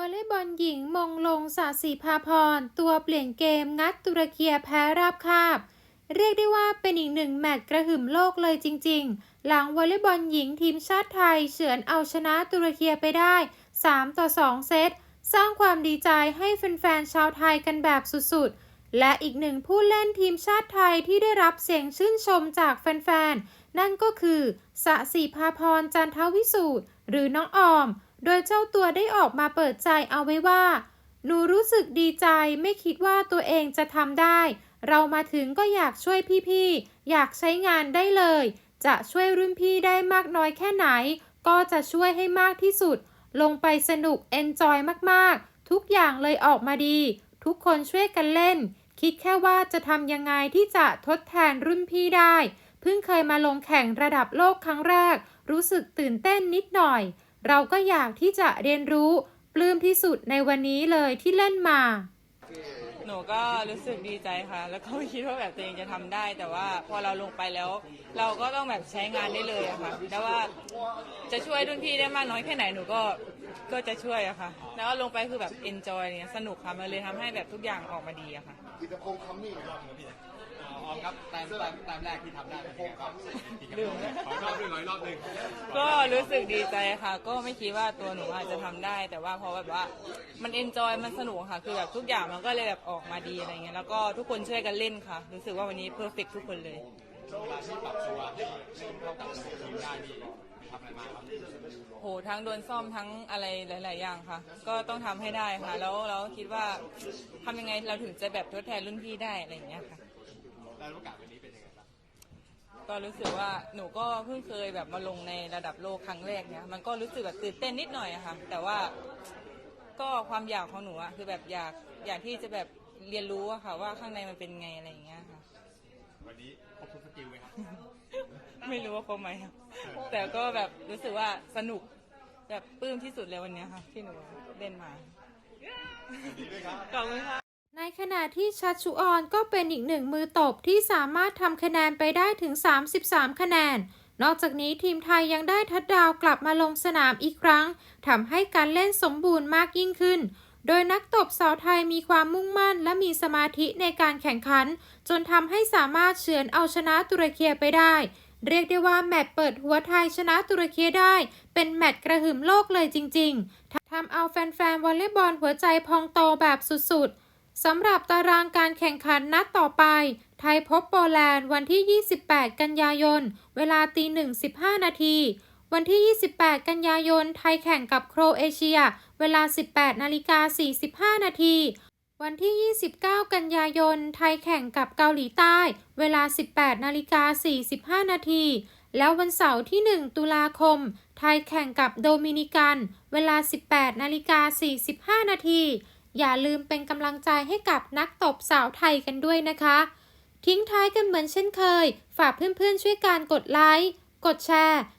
วอลเลย์บอลหญิงมงลงสาสีภาพร ตัวเปลี่ยนเกมงัดตุรเกียแพ้ราบคาบ เรียกได้ว่าเป็นอีกหนึ่งแมตช์กระหึ่มโลกเลยจริง ๆ หลังวอลเลย์บอลหญิงทีมชาติไทยเฉือนเอาชนะตุรเกียไปได้ 3 ต่อ 2 เซต สร้างความดีใจให้แฟนๆชาวไทยกันแบบสุดๆ และอีกหนึ่งผู้เล่นทีมชาติไทยที่ได้รับเสียงชื่นชมจากแฟนๆ นั่นก็คือสะสีภาพรจันทวิสูตรหรือน้องออม โดยเจ้าตัวได้ออกมาเปิดใจเอาไว้ว่า หนูรู้สึกดีใจไม่คิดว่าตัวเองจะทำได้ เรามาถึงก็อยากช่วยพี่ๆ อยากใช้งานได้เลย จะช่วยรุ่นพี่ได้มากน้อยแค่ไหน ก็จะช่วยให้มากที่สุด ลงไปสนุกเอนจอยมากๆ ทุกอย่างเลยออกมาดี ทุกคนช่วยกันเล่น คิดแค่ว่าจะทำยังไงที่จะทดแทนรุ่นพี่ได้ เพิ่งเคยมาลงแข่งระดับโลกครั้งแรก รู้สึกตื่นเต้นนิดหน่อย เราก็อยากที่จะเรียนรู้ปลื้มที่สุดในวันนี้เลยที่เล่นมา หนูก็รู้สึกดีใจค่ะ แล้วก็ไม่คิดว่าแบบตัวเองจะทำได้ แต่ว่าพอเราลงไปแล้ว เราก็ต้องแบบใช้งานได้เลยอะค่ะแต่ว่าจะช่วยรุ่นพี่ได้มากน้อยแค่ไหนหนูก็ก็จะช่วยอะค่ะ แล้วลงไปคือแบบ enjoy เนี่ยสนุกค่ะมันเลยทำให้แบบทุกอย่างออกมาดีอะค่ะกิตพงษ์คำมิ่งครับออมครับแต้มแต้มแต้มแรกที่ทำได้เป็นยังไงบ้างลืมขอรอบหนึ่งร้อยรอบหนึ่งก็รู้สึกดีใจค่ะ ก็ไม่คิดว่าตัวหนูอาจจะทำได้ แต่ว่าพอแบบว่ามันเอนจอยมันสนุกค่ะ คือแบบทุกอย่างมันก็เลยแบบออกมาดีอะไรเงี้ยแล้วก็ทุกคนช่วยกันเล่นค่ะ รู้สึกว่าวันนี้เพอร์เฟกทุกคนเลยช่วงเวลาที่ปรับตัวให้เล่นเข้ากับทีมได้นี่ ทำอะไรมาครับโหทั้งโดนซ่อมทั้งอะไรหลาย ๆ อย่างค่ะ ก็ต้องทำให้ได้ค่ะ แล้วเราคิดว่าทำยังไงเราถึงจะแบบทดแทนรุ่นพี่ได้อะไรอย่างเงี้ยค่ะ แล้วโอกาสวันนี้เป็นยังไงบ้างก็รู้สึกว่าหนูก็เพิ่งเคยแบบมาลงในระดับโลกครั้งแรกเนี่ยมันก็รู้สึกแบบตื่นเต้นนิดหน่อยอะค่ะ แต่ว่าก็ความอยากของหนูอะคือแบบอยากอยากที่จะแบบเรียนรู้อะค่ะ ว่าข้างในมันเป็นไงอะไรอย่างเงี้ยค่ะ วันนี้ครบทุกสกิลไหมครับ ไม่รู้ว่าครบไหมครับแต่ก็แบบรู้สึกว่าสนุกแบบปลื้มที่สุดเลยวันนี้ค่ะที่หนูเล่นมาขอบคุณค่ะในขณะที่ชัชชุออนก็เป็นอีกหนึ่งมือตบที่สามารถทำคะแนนไปได้ถึง 33 คะแนน นอกจากนี้ทีมไทยยังได้ทัดดาวกลับมาลงสนามอีกครั้งทำให้การเล่นสมบูรณ์มากยิ่งขึ้น โดยนักตบสาวไทยมีความมุ่งมั่นและมีสมาธิในการแข่งขัน จนทำให้สามารถเฉือนเอาชนะตุรเกียไปได้ เรียกได้ว่าแมตช์เปิดหัวไทยชนะตุรกีได้ เป็นแมตช์กระหึ่มโลกเลยจริงๆทำเอาแฟนๆวอลเลย์บอลหัวใจพองโตแบบสุดๆสำหรับตารางการแข่งขันนัดต่อไป ไทยพบโปแลนด์วันที่ 28 กันยายน เวลาตีหนึ่ง15นาทีวันที่ 28 กันยายน ไทยแข่งกับโครเอเชีย เวลา 18 นาฬิกา 45 นาที วันที่ 29 กันยายน ไทยแข่งกับเกาหลีใต้ เวลา 18 นาฬิกา 45 นาที แล้ววันเสาร์ที่ 1 ตุลาคม ไทยแข่งกับโดมินิกัน เวลา 18 นาฬิกา 45 นาที อย่าลืมเป็นกำลังใจให้กับนักตบสาวไทยกันด้วยนะคะ ทิ้งท้ายกันเหมือนเช่นเคย ฝากเพื่อนๆช่วยการกดไลค์ กดแชร์